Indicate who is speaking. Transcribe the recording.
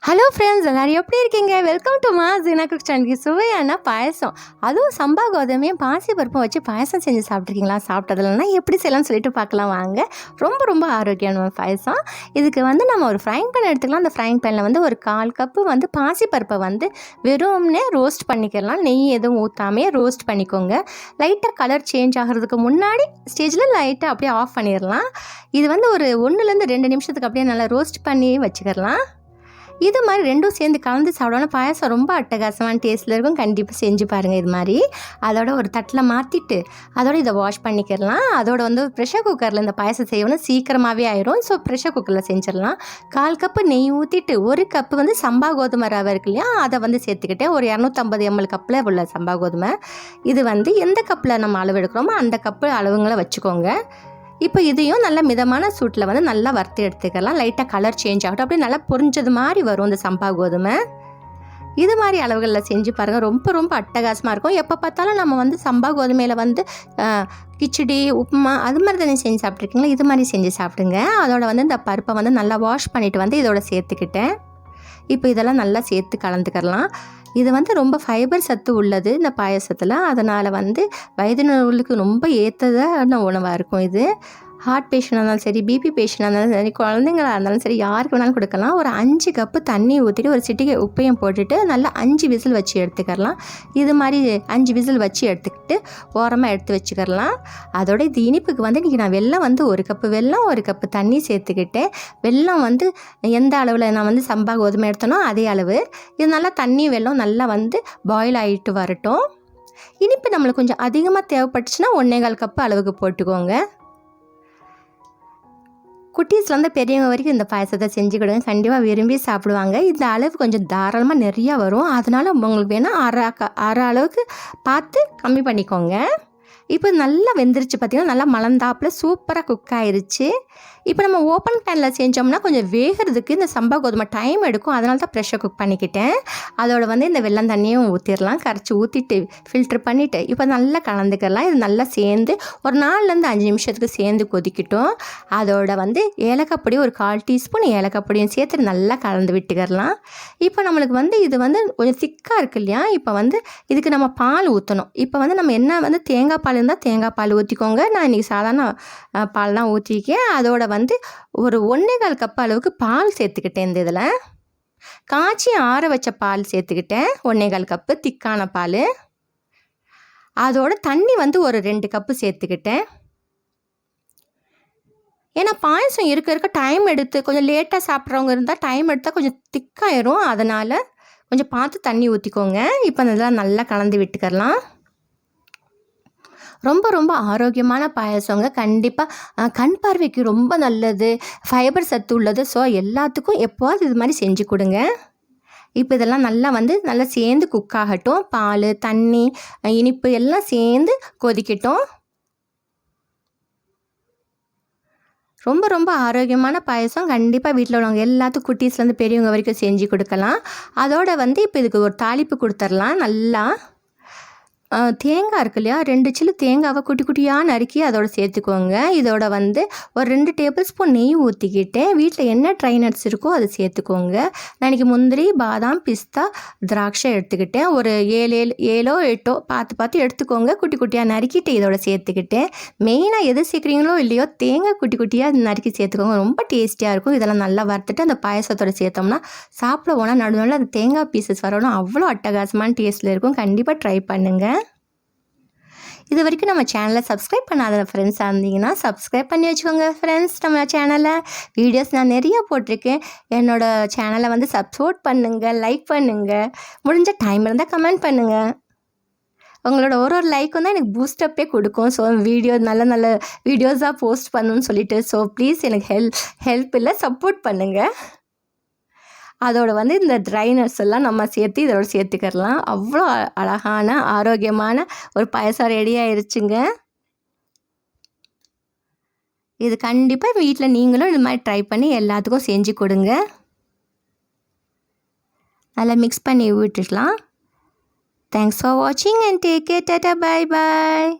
Speaker 1: Hello friends எல்லாரும் எப்படி இருக்கீங்க? வெல்கம் டு மா ஜீனா குக் சேனலுக்கு சுவையான பாயசம். அதுவும் சம்பா கோதுமையும் பாசி பருப்பும் வச்சு பாயசம் செஞ்சு சாப்பிட்ருக்கீங்களா சாப்பிட்டதுலன்னா எப்படி செய்யலாம்னு சொல்லிட்டு பார்க்கலாம் வாங்க. ரொம்ப ரொம்ப ஆரோக்கியமான பாயசம். இதுக்கு வந்து நம்ம ஒரு ஃப்ரைங் பேன் எடுத்துக்கலாம். அந்த ஃப்ரைங் பேனில் வந்து ஒரு கால் கப்பு வந்து பாசி பருப்பை வந்து வெறும்னே ரோஸ்ட் பண்ணிக்கலாம். நெய் எதுவும் ஊற்றாமே ரோஸ்ட் பண்ணிக்கோங்க. லைட்டாக கலர் சேஞ்ச் ஆகிறதுக்கு முன்னாடி ஸ்டேஜில் லைட்டாக அப்படியே ஆஃப் பண்ணிடலாம். இது வந்து ஒரு ஒன்றுலேருந்து ரெண்டு நிமிஷத்துக்கு அப்படியே நல்லா ரோஸ்ட் பண்ணி வச்சுக்கலாம் இது மாதிரி ரெண்டும் சேர்ந்து கலந்து சாப்பிடணும் பாயசம் ரொம்ப அட்டகாசமான டேஸ்ட்டில் இருக்கும். கண்டிப்பாக செஞ்சு பாருங்கள் இது மாதிரி. அதோட ஒரு தட்டில் மாற்றிட்டு அதோட இதை வாஷ் பண்ணிக்கிறலாம் அதோட வந்து ப்ரெஷர் குக்கரில் இந்த பாயசம் செய்யணும் சீக்கிரமாகவே ஆயிரும். ஸோ ப்ரெஷர் குக்கரில் செஞ்சிடலாம். கால் கப்பு நெய் ஊற்றிட்டு ஒரு கப்பு வந்து சம்பா கோதுமை ரவை இருக்கு இல்லையா? அதை வந்து சேர்த்துக்கிட்டேன் ஒரு இரநூத்தம்பது எம்எல் கப்பில் உள்ள சம்பா கோதுமை. இது வந்து எந்த கப்பில் நம்ம அளவு எடுக்கிறோமோ அந்த கப்பு அளவுங்களை வச்சுக்கோங்க. இப்போ இதையும் நல்ல மிதமான சூட்டில் வந்து நல்லா வறுத்து எடுத்துக்கலாம். லைட்டாக கலர் சேஞ்ச் ஆகட்டும். அப்படியே நல்லா பொரிஞ்சது மாதிரி வரும் இந்த சம்பா கோதுமை. இது மாதிரி அளவுகளில் செஞ்சு பாருங்கள் ரொம்ப ரொம்ப அட்டகாசமாக இருக்கும். எப்போ பார்த்தாலும் நம்ம வந்து சம்பா கோதுமையில் வந்து கிச்சடி உப்புமா அது மாதிரி தானே செஞ்சு சாப்பிட்ருக்கீங்களா இது மாதிரி செஞ்சு சாப்பிடுங்க. அதோட வந்து இந்த பருப்பை வந்து நல்லா வாஷ் பண்ணிவிட்டு வந்து இதோட சேர்த்துக்கிட்டேன். இப்போ இதெல்லாம் நல்லா சேர்த்து கலந்துக்கலாம். இது வந்து ரொம்ப ஃபைபர் சத்து உள்ளது இந்த பாயசத்தில். அதனால் வந்து வயதினர்களுக்கு ரொம்ப ஏற்றதான உணவாக இருக்கும் இது. ஹார்ட் பேஷண்டாக இருந்தாலும் சரி பிபி பேஷண்டாக இருந்தாலும் சரி குழந்தைங்களா இருந்தாலும் சரி யாருக்கு வேணாலும் கொடுக்கலாம். ஒரு அஞ்சு கப்பு தண்ணி ஊற்றிட்டு ஒரு சிட்டிகை உப்பையும் போட்டுட்டு நல்லா அஞ்சு விசில் வச்சு எடுத்துக்கலாம். இது மாதிரி அஞ்சு விசில் வச்சு எடுத்துக்கிட்டு ஓரமாக எடுத்து வச்சுக்கலாம். அதோட இது இனிப்புக்கு வந்து இன்றைக்கி நான் வெள்ளம் வந்து ஒரு கப்பு வெல்லம் ஒரு கப்பு தண்ணி சேர்த்துக்கிட்டேன். வெல்லம் வந்து எந்த அளவில் நான் வந்து சம்பா கோதுமை எடுத்தனோ அதே அளவு. இது நல்லா தண்ணி வெல்லம் நல்லா வந்து பாயில் ஆகிட்டு வரட்டும். இனிப்பு நம்மளுக்கு கொஞ்சம் அதிகமாக தேவைப்பட்டுச்சுன்னா ஒன்றேகால் கப்பு அளவுக்கு போட்டுக்கோங்க. குட்டீஸ்லேருந்து பெரியவங்க வரைக்கும் இந்த பாயசத்தை செஞ்சு கொடுங்க கண்டிப்பாக விரும்பி சாப்பிடுவாங்க. இந்த அளவு கொஞ்சம் தாராளமாக நிறையா வரும். அதனால் உங்களுக்கு வேணால் அரை க அரை அளவுக்கு பார்த்து கம்மி பண்ணிக்கோங்க. இப்போ நல்லா வெந்துருச்சு பார்த்திங்கன்னா நல்லா மலந்தாப்பில் சூப்பராக குக் ஆயிடுச்சு இப்போ நம்ம ஓப்பன் பேனில் செஞ்சோம்னா கொஞ்சம் வேகிறதுக்கு இந்த சம்பா கோதுமை டைம் எடுக்கும். அதனால தான் ப்ரெஷர் குக் பண்ணிக்கிட்டேன். அதோட வந்து இந்த வெள்ளம் தண்ணியும் ஊற்றிடலாம் கரைச்சி ஊற்றிட்டு ஃபில்ட்ரு பண்ணிவிட்டு இப்போ நல்லா கலந்துக்கலாம். இது நல்லா சேர்ந்து ஒரு நாலுலேருந்து அஞ்சு நிமிஷத்துக்கு சேர்ந்து கொதிக்கட்டும். அதோட வந்து ஏலக்காய் பொடி ஒரு கால் டீஸ்பூன் ஏலக்காய் பொடியும் சேர்த்து நல்லா கலந்து விட்டுக்கிறலாம். இப்போ நம்மளுக்கு வந்து இது வந்து கொஞ்சம் திக்காக இருக்கு இல்லையா? இப்போ வந்து இதுக்கு நம்ம பால் ஊற்றணும் இப்போ வந்து நம்ம என்ன வந்து தேங்காய் பால் இருந்தால் தேங்காய் பால் ஊற்றிக்கோங்க நான் இன்றைக்கி சாதாரண பால் தான் ஊற்றிருக்கேன் அதோட வந்து ஒரு ஒன்றேகால் கப் அளவுக்கு பால் சேர்த்துக்கிட்டேன் இந்த இதில். காய்ச்சி ஆற வச்ச பால் சேர்த்துக்கிட்டேன். ஒன்றேகால் கப்பு திக்கான பால். அதோட தண்ணி வந்து ஒரு ரெண்டு கப்பு சேர்த்துக்கிட்டேன். ஏன்னா பாயசம் இருக்க இருக்க டைம் எடுத்து கொஞ்சம் லேட்டாக சாப்பிட்றவங்க இருந்தால் டைம் எடுத்தால் கொஞ்சம் திக்காயிரும். அதனால் கொஞ்சம் பார்த்து தண்ணி ஊற்றிக்கோங்க இப்போ இதெல்லாம் நல்லா கலந்து விட்டுக்கரலாம் ரொம்ப ரொம்ப ஆரோக்கியமான பாயசங்க. கண்டிப்பாக கண் பார்வைக்கு ரொம்ப நல்லது. ஃபைபர் சத்து உள்ளது. ஸோ எல்லாத்துக்கும் எப்போது இது மாதிரி செஞ்சு கொடுங்க. இப்போ இதெல்லாம் நல்லா வந்து நல்லா சேர்ந்து குக் ஆகட்டும். பால் தண்ணி இனிப்பு எல்லாம் சேர்ந்து கொதிக்கட்டும். ரொம்ப ரொம்ப ஆரோக்கியமான பாயசம். கண்டிப்பாக வீட்டில் உள்ளவங்க எல்லாத்துக்கும் குட்டீஸ்லேருந்து பெரியவங்க வரைக்கும் செஞ்சு கொடுக்கலாம். அதோட வந்து இப்போ இதுக்கு ஒரு தாளிப்பு கொடுத்துர்லாம் நல்லா தேங்காய் இருக்கு இல்லையா? ரெண்டு சில்லு தேங்காவை குட்டி குட்டியாக நறுக்கி அதோட சேர்த்துக்கோங்க. இதோட வந்து ஒரு ரெண்டு டேபிள் ஸ்பூன் நெய் ஊற்றிக்கிட்டேன் வீட்டில் என்ன ட்ரை நட்ஸ் இருக்கோ அதை சேர்த்துக்கோங்க. நான் முந்திரி பாதாம் பிஸ்தா திராட்சை எடுத்துக்கிட்டேன். ஒரு ஏழு ஏழு ஏழோ எட்டோ பார்த்து பார்த்து எடுத்துக்கோங்க. குட்டி குட்டியாக நறுக்கிட்டு இதோட சேர்த்துக்கிட்டேன். மெயினாக எது சேர்க்குறீங்களோ இல்லையோ தேங்காய் குட்டி குட்டியாக நறுக்கி சேர்த்துக்கோங்க. ரொம்ப டேஸ்டியாக இருக்கும். இதெல்லாம் நல்லா வறுத்துட்டு அந்த பாயசத்தோட சேர்த்தோம்னா சாப்பிட போனால் நடுவில் அந்த தேங்காய் பீசஸ் வரணும். அவ்வளோ அட்டகாசமான டேஸ்ட்டில் இருக்கும். கண்டிப்பாக ட்ரை பண்ணுங்கள் இது வரைக்கும் நம்ம சேனலை சப்ஸ்கிரைப் பண்ணாத ஃப்ரெண்ட்ஸாக இருந்தீங்கன்னா சப்ஸ்கிரைப் பண்ணி வச்சுக்கோங்க ஃப்ரெண்ட்ஸ் நம்ம சேனலை வீடியோஸ் நான் நிறைய போட்டிருக்கேன். என்னோட சேனலை வந்து சப்ஸ்போர்ட் பண்ணுங்கள் லைக் பண்ணுங்கள் முடிஞ்ச டைம் இருந்தால் கமெண்ட் பண்ணுங்கள் உங்களோட ஒரு ஒரு லைக்கும் தான் எனக்கு பூஸ்டப்பே கொடுக்கும். ஸோ வீடியோ நல்ல நல்ல வீடியோஸாக போஸ்ட் பண்ணணும்னு சொல்லிட்டு. ஸோ ப்ளீஸ் எனக்கு ஹெல்ப் ஹெல்ப் இல்லை சப்போர்ட் பண்ணுங்கள் அதோட வந்து இந்த ட்ரைனர்ஸ் எல்லாம் நம்ம சேர்த்து இதோட சேர்த்துக்கிறலாம். அவ்வளோ அழகான ஆரோக்கியமான ஒரு பாயசம் ரெடி ஆயிடுச்சுங்க இது கண்டிப்பாக வீட்டில் நீங்களும் இது மாதிரி ட்ரை பண்ணி எல்லாத்துக்கும் செஞ்சு கொடுங்க. நல்லா மிக்ஸ் பண்ணி விட்டுக்கலாம். தேங்க்ஸ் ஃபார் வாட்சிங் and take care tata bye bye